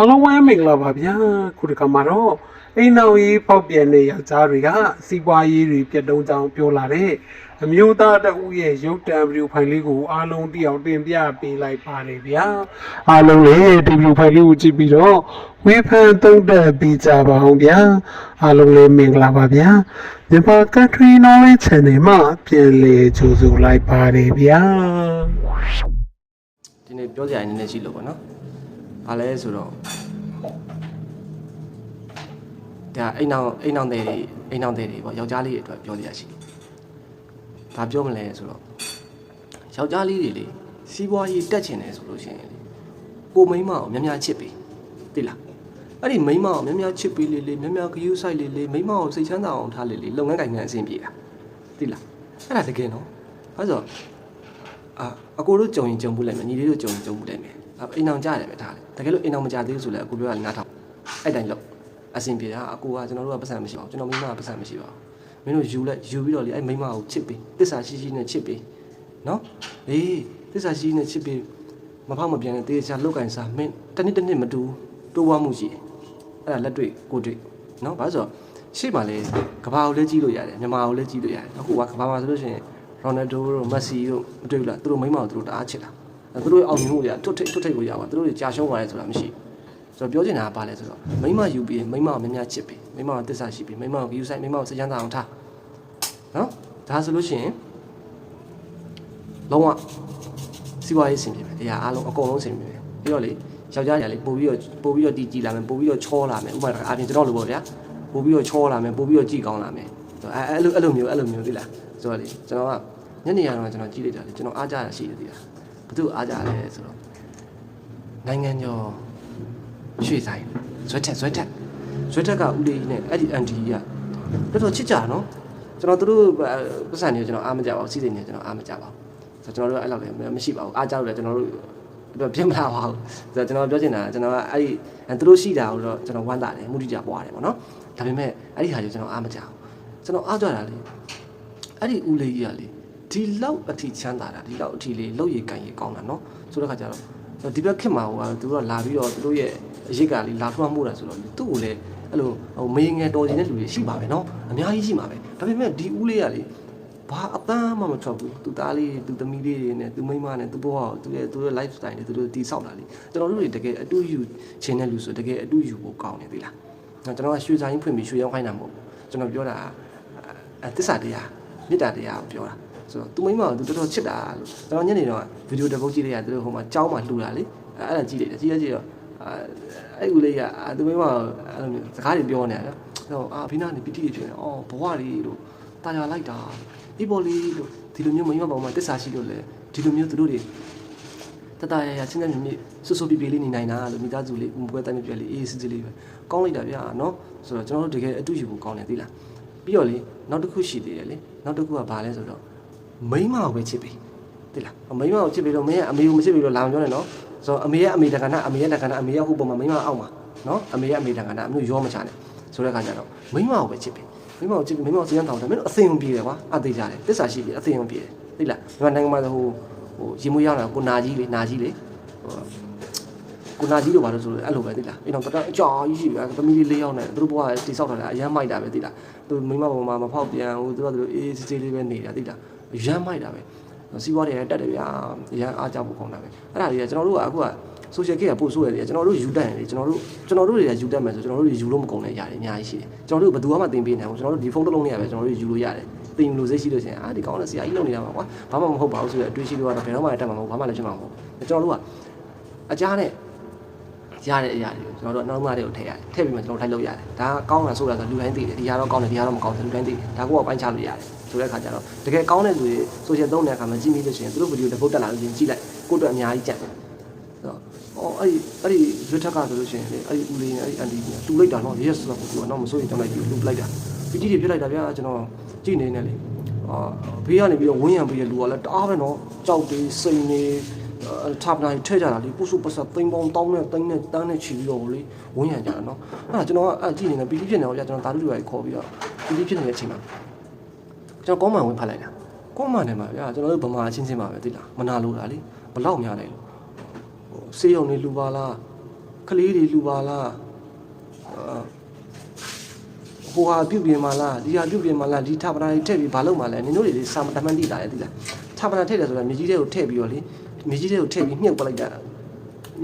အလုံးဝမ်းမင်္ဂလာပါဗျာခုဒီကမှာတော့အိမ်နောက်ရေးပေါက်ပြန်တဲ့ယောက်ျားတွေကစီးပွားရေးတွေပြတ်တုံးကြောင်းပြောလာတဲ့အမျိုးသားတဦးရဲ့ရုပ်တံဗီဒီယိုဖိုင်လေးကိုအားလုံးတိအောင်တင်ပြပေးလိုက်ပါတယ်ဗျာအားလုံးလည်းဒီဗီဒီယိုဖိုင်လေးကိုကြည့်ပြီးတော့ဝေဖန်သုံးသပ်ပေးကြပါအောင်ဗျာအားလုံးလည်းမင်္ဂလာပါဗျာမြန်မာ Country Knowledge Channel မှာပြန်လည်ကြိုဆိုလိုက်ပါတယ်ဗျာဒီနေ့ပြောစရာနည်းနည်းရှိလို့ပေါ့နော်။ ဘာလဲဆိုတော့ဒါအိမ်အောင်အိမ်အောင်တဲ့တွေအိမ်အောင်တဲ့တွေပေါ့ယောက်ျားလေးတွေအတွက်ပြောစရာရှိတယ်။ဘာပြောမလဲဆိုတော့ယောက်ျားလေးတွေလေစီးပွားရေးတက်ချင်တယ်ဆိုလို့ရှိရင်လေကိုမိန်းမကိုများများချစ်ပေးသိလား။အဲ့ဒီမိန်းမကိုများများချစ်ပေးလေလေများများဂရုစိုက်လေလေမိန်းမကိုစိတ်ချမ်းသာအောင်ထားလေလေလုပ်ငန်းကိုင်ငန်းအဆင်ပြေတာသိလား။အဲ့ဒါတကယ်နော်။အဲဆိုတော့အာအကိုတို့ကြုံရင်ကြုံဘူးလိုက်မယ်ညီလေးတို့ကြုံရင်ကြုံဘူးလိုက်မယ် အအိမ်အောင်ကြရတယ်ပဲဒါလေတကယ်လို့အိမ်အောင်မကြသေးဘူးဆိုလည်းအကိုပြောရရင်နားထောင်အဲ့တိုင်းလို့အဆင်ပြေတာအကိုကကျွန်တော်တို့ကပတ်စံမရှိပါဘူးကျွန်တော်မိမကပတ်စံမရှိပါဘူးမင်းတို့ယူလိုက်ယူပြီးတော့လေအဲ့မိမကိုချစ်ပေးတစ္ဆာရှိရှိနဲ့ချစ်ပေးနော်အေးတစ္ဆာရှိရှိနဲ့ချစ်ပေးမဖောက်မပြန်တဲ့တေးချာလောက်ကင်စားမင်းတစ်နှစ်တစ်နှစ်မတူတိုးဝါမှုရှိတယ်အဲ့ဒါလက်တွေ့ကိုတွေ့နော်ဘာလို့ဆိုတော့ရှေ့မှာလေကဘာကိုလည်းကြည့်လို့ရတယ်မြန်မာကိုလည်းကြည့်လို့ရတယ်အခုကကဘာမှာဆိုလို့ရှိရင်ရိုနယ်ဒိုတို့မက်ဆီတို့မတွေ့ဘူးလားသူတို့မိန်းမကိုသူတို့တအားချစ်တာအဲ သူတို့ရဲ့အောင်မြင်မှုတွေကထွတ်ထိပ်ထွတ်ထိပ်ကိုရပါသူတို့တွေကြာရှုံးသွားတယ်ဆိုတာမရှိဘူးဆိုတော့ပြောချင်တာကဘာလဲဆိုတော့မိန်းမယူပြီးမိန်းမကိုများများချစ်ပြီးမိန်းမကိုတစ္ဆာရှိပြီးမိန်းမကိုဂယူဆိုင်မိန်းမကိုစကြမ်းသာအောင်ထားနော်ဒါဆိုလို့ရှိရင်လုံးဝစီးပွားရေးဆင်ပြေမယ်တရားအားလုံးအကုန်လုံးဆင်ပြေမယ်ပြီးတော့လေယောက်ျားညာလေးပို့ပြီးတော့ပို့ပြီးတော့တည်ကြည်လာမယ်ပို့ပြီးတော့ချောလာမယ်ဥပမာအားဖြင့်ကျွန်တော်လိုပေါ့ဗျာပို့ပြီးတော့ချောလာမယ်ပို့ပြီးတော့ကြည်ကောင်းလာမယ်အဲအဲ့လိုအဲ့လိုမျိုးအဲ့လိုမျိုးသိလားဆိုတော့လေကျွန်တော်ကညနေရတော့ကျွန်တော်ကြည့်လိုက်တာလေကျွန်တော်အားကြရရှိတယ်သိလား ဘသူအားကြလဲဆိုတော့နိုင်ငံကျော်ရွှေဆိုင်ဇွက်ထက်ဇွက်ထက်ဇွက်ထက်ကဦးလေးနဲ့အဲ့ဒီအန်တီကတော်တော်ချစ်ကြနော်ကျွန်တော်တို့ပတ်စံနေကျွန်တော်အားမကြပါဘူးစီးစိမ်နေကျွန်တော်အားမကြပါဘူးဆိုတော့ကျွန်တော်တို့အဲ့လောက်လည်းမရှိပါဘူးအားကြလို့လည်းကျွန်တော်တို့တော့ပြင်းမလာပါဘူးဆိုတော့ကျွန်တော်ပြောချင်တာကျွန်တော်ကအဲ့ဒီသူတို့ရှိတာကိုတော့ကျွန်တော်ဝမ်းသာတယ်မုဒိကြပွားတယ်ပေါ့နော်ဒါပေမဲ့အဲ့ဒီဟာကြီးကျွန်တော်အားမကြဘူးကျွန်တော်အားကြတာလေအဲ့ဒီဦးလေးကြီးကလေ ဒီလောက်အထီချမ်းသာတာဒီလောက်အထီလေးလောက်ရည်ကန်ရည်ကောင်းတာနော်ဆိုတော့ခါကျတော့ဒီဘက်ခင်မှာဟိုကသူတို့ကလာပြီးတော့သူတို့ရဲ့အရေးကလေးလာထွန်းမှုတာဆိုတော့သူ့ကိုလည်းအဲ့လိုဟိုမေးငယ်တော်ချင်တဲ့လူတွေရှိပါပဲနော်အများကြီးရှိပါပဲဒါပေမဲ့ဒီဦးလေးကလေဘာအပန်းမှမထွက်ဘူးသူသားလေးသူသမီးလေးတွေနဲ့သူမိန်းမနဲ့သူဘဝကိုသူရဲ့သူရဲ့ life style တွေသူတို့တီးဆောက်တာလေကျွန်တော်တို့တွေတကယ်အတူယူခြင်းတဲ့လူဆိုတကယ်အတူယူဖို့ကောင်းနေသေးလားကျွန်တော်ကရွှေဆိုင်ဖွင့်ပြီးရွှေရောင်းခိုင်းတာမဟုတ်ဘူးကျွန်တော်ပြောတာအဲတစ္ဆာတရားမေတ္တာတရားကိုပြောတာ ဆိုတော့သူမိန်းမကိုသူတော်တော်ချစ်တာလို့ကျွန်တော်ညနေတော့ဗီဒီယိုတစ်ပုတ်ကြည့်လိုက်ရသူတို့ဟိုမှာကြောင်းမှာလှူတာလေအဲ့ဒါကြည့်လိုက်တယ်ကြည့်ရကြည့်တော့အဲ့ဦးလေးကသူမိန်းမကိုအဲ့လိုမျိုးစကားတွေပြောနေတာနော်အာဖိနာနေပီတိတွေဖြစ်နေအော်ဘဝလေးလို့တာယာလိုက်တာဒီပေါ်လေးလို့ဒီလိုမျိုးမိန်းမပေါ်မှာတစ္ဆာရှိလို့လေဒီလိုမျိုးသူတို့တွေတတရရချင်းချင်းမြဆွဆွပြပြလေးနေနိုင်တာလို့မိသားစုလေးဘွယ်တိုင်းပြလေးအေးစစ်စစ်လေးပဲကောင်းလိုက်တာဗျာနော်ဆိုတော့ကျွန်တော်တို့တကယ်အတူယူဖို့ကောင်းတယ်သိလားပြီးတော့လေနောက်တစ်ခုရှိသေးတယ်လေနောက်တစ်ခုကဘာလဲဆိုတော့ မိန်းမကိုပဲချစ်ပြီသိလားမိန်းမကိုချစ်ပြီတော့မင်းကအမေကိုမချစ်ပြီတော့လာမပြောနဲ့နော်ဆိုတော့အမေရဲ့အမေတက္ကနာအမေရဲ့တက္ကနာအမေရဲ့ဟိုပုံမှာမိန်းမအောက်မှာနော်အမေရဲ့အမေတက္ကနာအမျိုးရောမချနဲ့ဆိုတဲ့အခါကျတော့မိန်းမကိုပဲချစ်ပြီမိန်းမကိုချစ်ပြီမိန်းမကိုစည်ရန်တောင်းတယ်မင်းတို့အသိဉာဏ်ပြေတယ်ကွာအသေးကြတယ်တစ္ဆာရှိပြီအသိဉာဏ်ပြေတယ်သိလားမြန်မာနိုင်ငံမှာဆိုဟိုဟိုရင်မွေးရောက်တာကိုနာကြီးလေနာကြီးလေဟိုကိုနာကြီးလို့ပါလို့ဆိုလို့အဲ့လိုပဲသိလားအဲ့တော့တော်အကြာကြီးရှိပြီသမီးလေးလေးယောက်နဲ့သူတို့ဘဝတိဆောက်ထားတာအရမ်းမိုက်တာပဲသိလားသူမိန်းမပေါ်မှာမဖောက်ပြန်ဘူးသူတို့ကသူအေးစစ်စစ်လေးပဲနေတာသိလားအ ရမ်းမိုက်တာပဲစီးပွားတွေတက်တယ်ဗျာအရမ်းအားကြဖို့ကောင်းတာပဲအဲ့ဒါတွေကကျွန်တော်တို့ကအခုက social care ကပို့ဆိုရတယ်ကျွန်တော်တို့ယူတတ်တယ်ကျွန်တော်တို့ကျွန်တော်တို့တွေကယူတတ်မယ်ဆိုကျွန်တော်တို့တွေယူလို့မကုန်တဲ့ຢာတွေအများကြီးရှိတယ်ကျွန်တော်တို့ဘယ်သူမှသင်ပေးနိုင်ဘူးကျွန်တော်တို့ဒီဖုန်းတစ်လုံးနဲ့ပဲကျွန်တော်တို့ယူလို့ရတယ်သင်လို့စိတ်ရှိလို့ရှိရင်အာဒီကောင်းတဲ့ဆရာကြီးလုပ်နေတာပါကွာဘာမှမဟုတ်ပါဘူးဆိုတဲ့အတွေ့အရှိတွေကတော့ဘယ်တော့မှတက်မှာမဟုတ်ဘာမှလည်းဖြစ်မှာမဟုတ်ကျွန်တော်တို့ကအကြားနဲ့ ရတဲ့အရာတွေကိုကျွန်တော်တို့နောက်မှတွေကိုထည့်ရတယ်ထည့်ပြီးမှကျွန်တော်ထိုက်လို့ရတယ်ဒါကကောင်းတာဆိုတာဆိုလူတိုင်းသိတယ်ဒီဟာတော့ကောင်းတယ်ဒီဟာတော့မကောင်းဘူးလူတိုင်းသိတယ်ဒါကိုကပိုင်းခြားလို့ရတယ်ဆိုတဲ့အခါကျတော့တကယ်ကောင်းတဲ့လူတွေ social သုံးတဲ့အခါမှာကြည့်မိလို့ရှိရင်သူတို့ဗီဒီယိုတစ်ပုတ်တက်လာလို့ရှိရင်ကြည့်လိုက်ကိုယ့်အတွက်အများကြီးကြံတယ်ဆိုတော့အော်အဲ့ဒီအဲ့ဒီရွတ်ထက်ကဆိုလို့ရှိရင်လေအဲ့ဒီဦးလေးနဲ့အဲ့ဒီအန်တီကတူလိုက်တာနော် yes ဆိုတော့ကိုကတော့မစိုးရင်ကျွန်တော်ယူလူပလိုက်တာပီတိတွေပြလိုက်တာဗျာကျွန်တော်ကြည့်နေနေလေအာဘေးကနေပြီးတော့ဝင်းရံပြီးတဲ့လူကလည်းတအားပဲနော်ကြောက်တွေစိန်နေ top line ထည့်ကြတာလေပုစုပစသိန်းပေါင်းတောင်းနဲ့တိုင်းနဲ့တန်းနဲ့ချီပြီးတော့လေဝန်းရကြတာနော်အဲ့ဒါကျွန်တော်ကအဲ့ကြည့်နေတယ်ပီတိဖြစ်နေတော့ကြာကျွန်တော်တာလူတွေခေါ်ပြီးတော့ပီတိဖြစ်နေတဲ့အချိန်မှာကျွန်တော်ကောင်းမှန်ဝင်ဖတ်လိုက်တာကောင်းမှန်တယ်မှာဗျာကျွန်တော်တို့ဗမာချင်းချင်းပါပဲသိလားမနာလို့တာလေဘလောက်များလဲလို့ဟိုဆေးရုံတွေလူပါလားကလေးတွေလူပါလားဟိုဟာပြုတ်ပြင်မလားဒီဟာပြုတ်ပြင်မလားဒီထပ်ပနာတွေထည့်ပြီးဘာလုပ်မလဲနင်တို့တွေစာမတမန်တိတာရဲ့သိလားထပ်ပနာထည့်တယ်ဆိုတာမြေကြီးတွေကိုထည့်ပြီးတော့လေ မြေကြီးတွေကိုထည့်ပြီးမြုပ်ပလိုက်တာ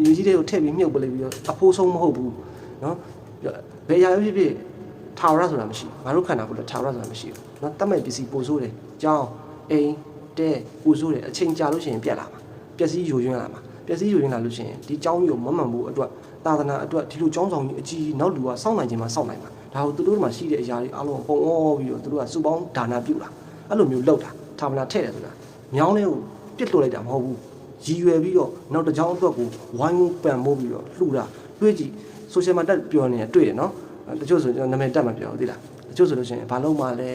မြေကြီးတွေကိုထည့်ပြီးမြုပ်ပလိုက်ပြီးတော့အဖိုးဆုံးမဟုတ်ဘူးနော်ဘယ်ရာဖြစ်ဖြစ်ထာဝရဆိုတာမရှိဘူးငါတို့ခန္ဓာကိုယ်ထာဝရဆိုတာမရှိဘူးနော်တတ်မဲ့ပစ္စည်းပို့ဆိုးတယ်ကြောင်းအိမ်တဲပူဆိုးတယ်အချိန်ကြာလို့ရှိရင်ပြက်လာမှာပျက်စီးယိုယွင်းလာမှာပျက်စီးယိုယွင်းလာလို့ရှိရင်ဒီကြောင်းကြီးကိုမမှန်ဖို့အတွက်သာသနာအတွက်ဒီလိုကြောင်းဆောင်ကြီးအကြီးနောက်လူကစောင့်နိုင်ခြင်းမှာစောင့်နိုင်မှာဒါကိုသူတို့မှာရှိတဲ့အရာတွေအားလုံးပုံအောပြီးတော့သူတို့ကစုပေါင်းဒါနာပြုတာအဲ့လိုမျိုးလုပ်တာသာသနာထည့်တယ်ဆိုတာမြောင်းလေးကိုပြစ်လို့လိုက်တာမဟုတ်ဘူး ရည်ရွယ်ပြီးတော့နောက်တစ်ကြောင်းအတွက်ကိုဝိုင်းဝန်းပံ့မိုးပြီးတော့လှူတာတွေးကြည့် social မှာတက်ပြောနေတာတွေ့တယ်နော်တချို့ဆိုကျွန်တော်နာမည်တက်မှာပြောသိလားတချို့ဆိုလို့ရှိရင်ဘာလို့မှလဲ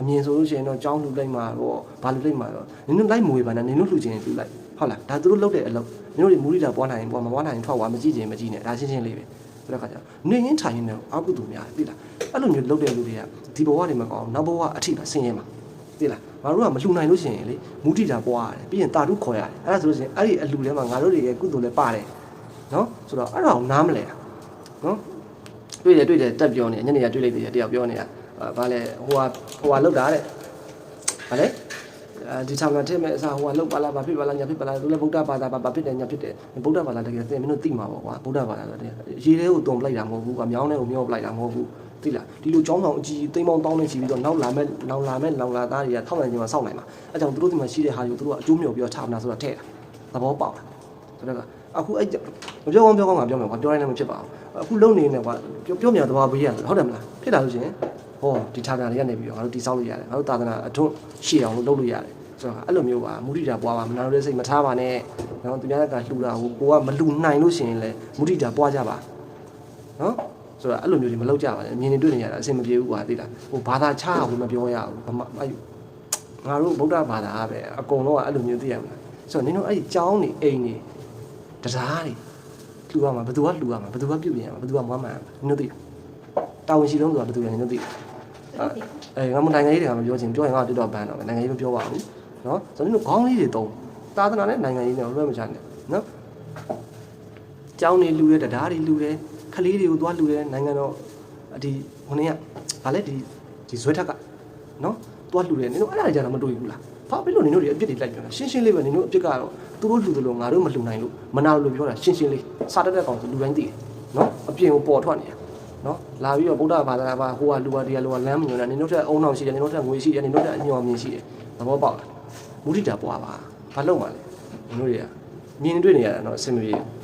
အမြင်ဆိုလို့ရှိရင်တော့ကြောင်းလှူလိုက်မှာတော့ဘာလှူလိုက်မှာတော့နင်တို့လိုက်မွေပါနဲ့နင်တို့လှူခြင်းလှူလိုက်ဟုတ်လားဒါသူတို့လုပ်တဲ့အလုပ်နင်တို့တွေမူရိတာပွားနိုင်ရင်ပွားမပွားနိုင်ရင်ထွက်သွားမကြည့်ခြင်းမကြည့်နဲ့ဒါရှင်းရှင်းလေးပဲဆိုတော့ခါကျနေရင်ထိုင်ရင်တော့အာကုသူများသိလားအဲ့လိုမျိုးလုပ်တဲ့လူတွေကဒီဘဝတွေမှာကောင်းနောက်ဘဝအထိပါဆင်းရဲမှာသိလား ငါတို့ကမလှူနိုင်လို့ရှိရင်လေမူတိတာပွားရတယ်ပြီးရင်တာတုခေါ်ရတယ်အဲ့ဒါဆိုလို့ရှိရင်အဲ့ဒီအလှူထဲမှာငါတို့တွေရဲ့ကုသိုလ်လည်းပါတယ်နော်ဆိုတော့အဲ့ဒါကိုနားမလဲတာနော်တွေ့တယ်တွေ့တယ်တက်ပြောနေညနေကတွေ့လိုက်တယ်တယောက်ပြောနေတာအာဘာလဲဟိုဟာဟိုဟာလောက်တာတဲ့ဘာလဲ အဲဒီဆောင်လာထည့်မဲ့အစားဟိုဟာလောက်ပါလားဘာဖြစ်ပါလားညာဖြစ်ပါလားသူလည်းဗုဒ္ဓဘာသာဘာဘာဖြစ်တယ်ညာဖြစ်တယ်ဗုဒ္ဓဘာသာတကယ်သိမင်းတို့သိမှာပေါ့ကွာဗုဒ္ဓဘာသာဆိုတဲ့ရေထဲကိုတုံပလိုက်တာမဟုတ်ဘူးကွာမြောင်းထဲကိုမျောပလိုက်တာမဟုတ်ဘူးသိလားဒီလိုចောင်းဆောင်အကြီးသိမ်းပေါင်းတောင်းနေချီပြီးတော့နောက်လာမဲ့နောက်လာမဲ့လောင်လာသားတွေကထောက်နိုင်ခြင်းမှာစောင့်နိုင်မှာအဲကြောင့်သူတို့ဒီမှာရှိတဲ့ဟာတွေကိုသူတို့ကအကျိုးမြော်ပြီးတော့ထားမလားဆိုတော့ထည့်တာသဘောပေါက်လားဆိုတော့အခုအဲ့မပြောကောင်းပြောကောင်းမှာပြောမယ်ကွာပြောရင်လည်းမဖြစ်ပါဘူးအခုလုံနေနေကွာပြောပြောမြန်သဘာဝပေးရတယ်ဟုတ်တယ်မလားဖြစ်လာလို့ရှိရင်ဟောဒီဌာနတွေကနေပြီးတော့ငါတို့တိဆောက်လို့ရတယ်ငါတို့သာသနာအထွန်းရှေ့အောင်လို့လုပ်လို့ရတယ် ဆိုတော့အဲ့လိုမျိုးပါမုဒိတာပွားပါမနာလို့စိတ်မထားပါနဲ့နော်သူများကလှူတာဟိုကိုကမလှူနိုင်လို့ရှိရင်လည်းမုဒိတာပွားကြပါနော်ဆိုတော့အဲ့လိုမျိုးတွေမလုပ်ကြပါနဲ့မြင်နေတွေ့နေရတာအဆင်မပြေဘူးကွာသိလားဟိုဘာသာချအောင်မပြောရဘူးဘာမှအဲ့ငါတို့ဗုဒ္ဓဘာသာပဲအကုန်လုံးကအဲ့လိုမျိုးသိရမလားဆိုတော့နင်တို့အဲ့ဒီကြောင်းနေအိမ်နေတရားတွေလှူရမှာဘယ်သူကလှူရမှာဘယ်သူကပြုပြင်ရမှာဘယ်သူကမွမ်းမံရမှာနင်တို့သိတာဝန်ရှိဆုံးဆိုတာဘယ်သူလဲနင်တို့သိအဲငါမနိုင်ငံရေးတွေကမပြောချင်ပြောရင်ငါတော်တော်ပန်းတော့မယ်နိုင်ငံရေးမပြောပါဘူး နော်ဆိုတော့နင်တို့ခေါင်းလေးတွေတုံးသာသနာနဲ့နိုင်ငံရေးနဲ့လွှဲမချနဲ့နော်ကြောင်းနေလှူတယ်တရားတွေလှူတယ်ခလေးတွေကိုသွားလှူတယ်နိုင်ငံတော်ဒီဟိုနေ့ကဗာလဲဒီဒီဇွဲထက်ကနော်သွားလှူတယ်နင်တို့အဲ့ဒါတွေကြတော့မတွေ့ဘူးလားဘာဖြစ်လို့နင်တို့တွေအပြစ်တွေလိုက်ပြောတာရှင်းရှင်းလေးပဲနင်တို့အပြစ်ကတော့သူတို့လှူတယ်လို့ငါတို့မလှူနိုင်လို့မနာလို့ပြောတာရှင်းရှင်းလေးစာတက်တဲ့ကောင်ဆိုလူတိုင်းသိတယ်နော်အပြင်ကိုပေါ်ထွက်နေတာနော်လာပြီးတော့ဗုဒ္ဓဘာသာဘာဟိုကလူဟာတရားလူဟာလမ်းမညွန်တာနင်တို့တက်အုံနောက်ရှိတယ်နင်တို့တက်ငွေရှိတယ်နင်တို့တက်အညော်မြင်ရှိတယ်သဘောပေါက်လား မုဒိတာပွားပါဘာလို့မှလဲနင်တို့တွေကမြင်တွေ့နေရတာတော့အဆင်မပြေဘူး